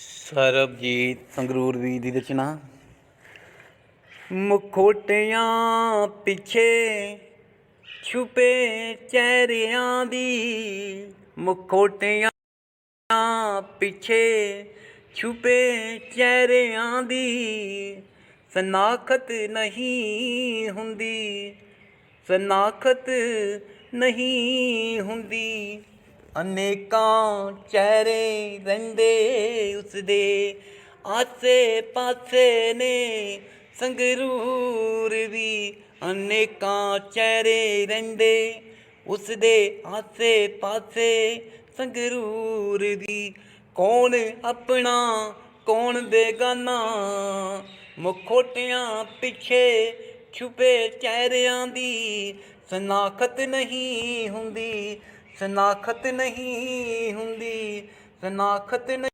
ਸਰਬਜੀਤ ਸੰਗਰੂਰ ਵੀ ਦੀ ਰਚਨਾ ਮੁਖੋਟਿਆਂ ਪਿੱਛੇ ਛੁਪੇ ਚਿਹਰਿਆਂ ਦੀ ਮੁਖੋਟਿਆਂ ਪਿੱਛੇ ਛੁਪੇ ਚਿਹਰਿਆਂ ਦੀ ਸਨਾਖਤ ਨਹੀਂ ਹੁੰਦੀ, ਸਨਾਖਤ ਨਹੀਂ ਹੁੰਦੀ। ਅਨੇਕਾਂ ਚਿਹਰੇ ਰਹਿੰਦੇ ਉਸਦੇ। ਆਸੇ ਪਾਸੇ ਨੇ ਸੰਗਰੂਰ ਵੀ ਅਨੇਕਾਂ ਚਿਹਰੇ ਰਹਿੰਦੇ ਉਸਦੇ। ਆਸੇ ਪਾਸੇ ਸੰਗਰੂਰ ਵੀ ਕੌਣ ਆਪਣਾ, ਕੌਣ ਬੇਗਾਨਾ। ਮਖੋਟਿਆਂ ਪਿੱਛੇ ਛੁਪੇ ਚਿਹਰਿਆਂ ਦੀ ਸਨਾਖਤ ਨਹੀਂ ਹੁੰਦੀ। ਸਨਾਖਤ ਨਹੀਂ ਹੁੰਦੀ ਸਨਾਖਤ ਨਹੀਂ